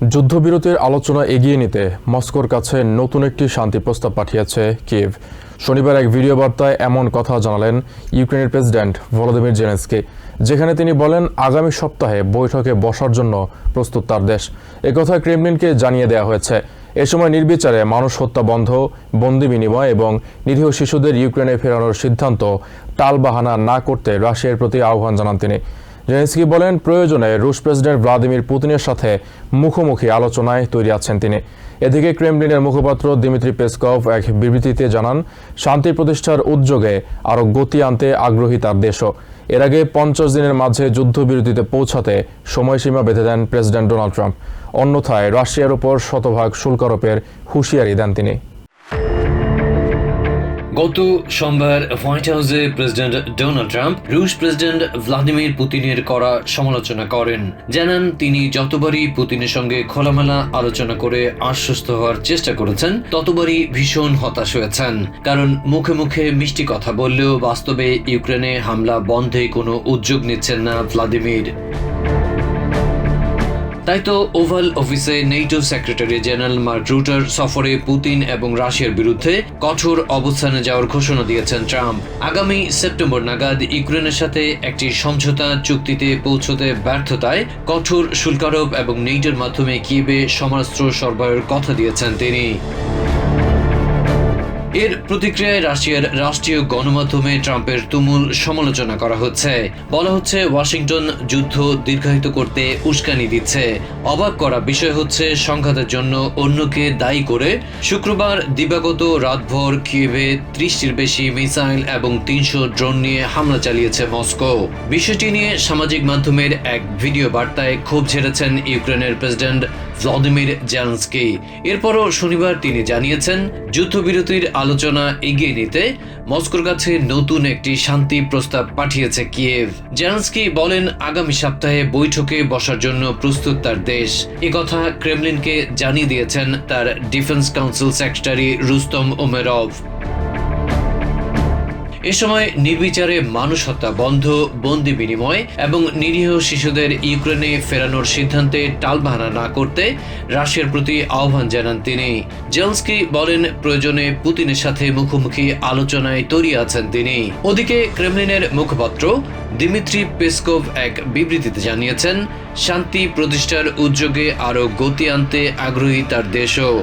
যুদ্ধবিরতির আলোচনা এগিয়ে নিতে মস্কোর কাছে নতুন একটি শান্তি প্রস্তাব পাঠিয়েছে কিয়েভ। শনিবার এক ভিডিও বার্তায় এমন কথা জানালেন ইউক্রেনের প্রেসিডেন্ট ভলোদিমির জেনেস্কি যেখানে তিনি বলেন, আগামী সপ্তাহে বৈঠকে বসার জন্য প্রস্তুত তার দেশ। একথা ক্রেমলিনকে জানিয়ে দেওয়া হয়েছে। এ সময় নির্বিচারে মানুষ হত্যা বন্ধ, বন্দি বিনিময় এবং নিরীহ শিশুদের ইউক্রেনে ফেরানোর সিদ্ধান্ত টালবাহানা না করতে রাশিয়ার প্রতি আহ্বান জানান তিনি। জেলেন্সকি বলেন, প্রয়োজনে রুশ প্রেসিডেন্ট ভ্লাদিমির পুতিনের সাথে মুখোমুখি আলোচনায় তৈরি আছেন তিনি। এদিকে ক্রেমলিনের মুখপাত্র দিমিত্রি পেসকভ এক বিবৃতিতে জানান, শান্তি প্রতিষ্ঠার উদ্যোগে আরও গতি আনতে আগ্রহী তার দেশও। এর আগে পঞ্চাশ দিনের মাঝে যুদ্ধবিরতিতে পৌঁছাতে সময়সীমা বেঁধে দেন প্রেসিডেন্ট ডোনাল্ড ট্রাম্প। অন্যথায় রাশিয়ার ওপর শতভাগ শুল্ক আরোপের হুঁশিয়ারি দেন তিনি। গত সোমবার হোয়াইট হাউসে প্রেসিডেন্ট ডোনাল্ড ট্রাম্প, রুশ প্রেসিডেন্ট ভ্লাদিমির পুতিনের করা সমালোচনা করেন। জানান, তিনি যতবারই পুতিনের সঙ্গে খোলামেলা আলোচনা করে আশ্বস্ত হওয়ার চেষ্টা করেছেন, ততবারই ভীষণ হতাশ হয়েছেন। কারণ, মুখে মুখে মিষ্টি কথা বললেও বাস্তবে ইউক্রেনে হামলা বন্ধে কোনো উদ্যোগ নিচ্ছেন না ভ্লাদিমির। তাই তো ওভাল অফিসে নেটো সেক্রেটারি জেনারেল মার্ক রুটার সফরে পুতিন এবং রাশিয়ার বিরুদ্ধে কঠোর অবস্থানে যাওয়ার ঘোষণা দিয়েছেন ট্রাম্প। আগামী সেপ্টেম্বর নাগাদ ইউক্রেনের সাথে একটি সমঝোতা চুক্তিতে পৌঁছতে ব্যর্থতায় কঠোর শুল্কারোপ এবং নেটোর মাধ্যমে কিয়েবে সমরাস্ত্র সরবরাহের কথা দিয়েছেন তিনি। এর প্রতিক্রিয়ায় রাশিয়ার রাষ্ট্রীয় গণমাধ্যমে ট্রাম্পের তুমুল সমালোচনা করা হচ্ছে। বলা হচ্ছে, ওয়াশিংটন যুদ্ধ দীর্ঘায়িত করতে উস্কানি দিচ্ছে। অবাক করা বিষয় হচ্ছে, সংঘাতের জন্য অন্যকে দায়ী করে শুক্রবার দিবাগত রাতভর কিয়েভে ত্রিশটির বেশি মিসাইল এবং তিনশো ড্রোন নিয়ে হামলা চালিয়েছে মস্কো। বিষয়টি নিয়ে সামাজিক মাধ্যমের এক ভিডিও বার্তায় ক্ষোভ ঝেড়েছেন ইউক্রেনের প্রেসিডেন্ট ভ্লাদিমির জেলেন্সকি এরপরও শনিবার তিনি জানিয়েছেন, যুদ্ধবিরতির আলোচনা এগিয়ে নিতে মস্কোর কাছে নতুন একটি শান্তি প্রস্তাব পাঠিয়েছে কিয়েভ। জেলেন্সকি বলেন, আগামী সপ্তাহে বৈঠকে বসার জন্য প্রস্তুত তার দেশ। কথা ক্রেমলিনকে জানিয়ে দিয়েছেন তার defence council secretary Rustem Umerov. এ সময় নির্বিচারে মানুষ হত্যা বন্ধ, বন্দি বিনিময় এবং নিরীহ শিশুদের ইউক্রেনে ফেরানোর সিদ্ধান্তে টালবাহানা না করতে রাশিয়ার প্রতি আহ্বান জানান তিনি। জেলস্কি বলেন, প্রয়োজনে পুতিনের সাথে মুখোমুখি আলোচনায় তৈরি আছেন তিনি। ওদিকে ক্রেমলিনের মুখপাত্র দিমিত্রি পেসকোভ এক বিবৃতিতে জানিয়েছেন, শান্তি প্রতিষ্ঠার উদ্যোগে আরও গতি আনতে আগ্রহী তার দেশও।